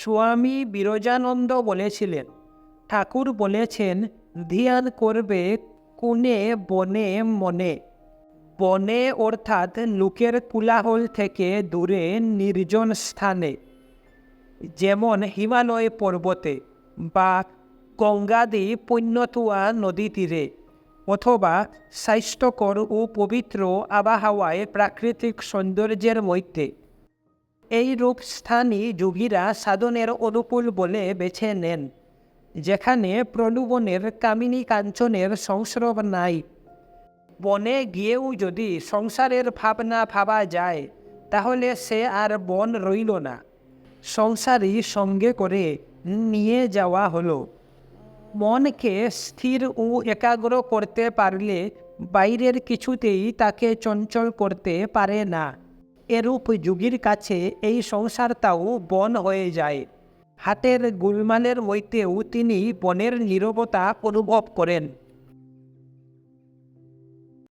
স্বামী বিরজানন্দ বলেছিলেন, ঠাকুর বলেছেন, ধ্যান করবে কোণে বনে মনে। বনে অর্থাৎ লোকের কোলাহল থেকে দূরে নির্জন স্থানে। যেমন হিমালয় পর্বতে বা গঙ্গাদি পুণ্যতুয়া নদী তীরে, অথবা স্বাস্থ্যকর ও পবিত্র আবহাওয়ায় প্রাকৃতিক সৌন্দর্যের মধ্যে। এই রূপ স্থানই যোগীরা সাধনের অনুকূল বলে বেছে নেন, যেখানে প্রলোভনের, কামিনী কাঞ্চনের সংস্রব নাই। বনে গিয়েও যদি সংসারের ভাবনা ভাবা যায়, তাহলে সে আর বন রইল না। সংসারই সঙ্গে করে নিয়ে যাওয়া হলো। মনকে স্থির ও একাগ্র করতে পারলে বাইরের কিছুতেই তাকে চঞ্চল করতে পারে না। এরূপ যুগীর কাছে এই সংসারটাও বন হয়ে যায়। হাটের গুলমালের মইতেও তিনি বনের নীরবতা অনুভব করেন।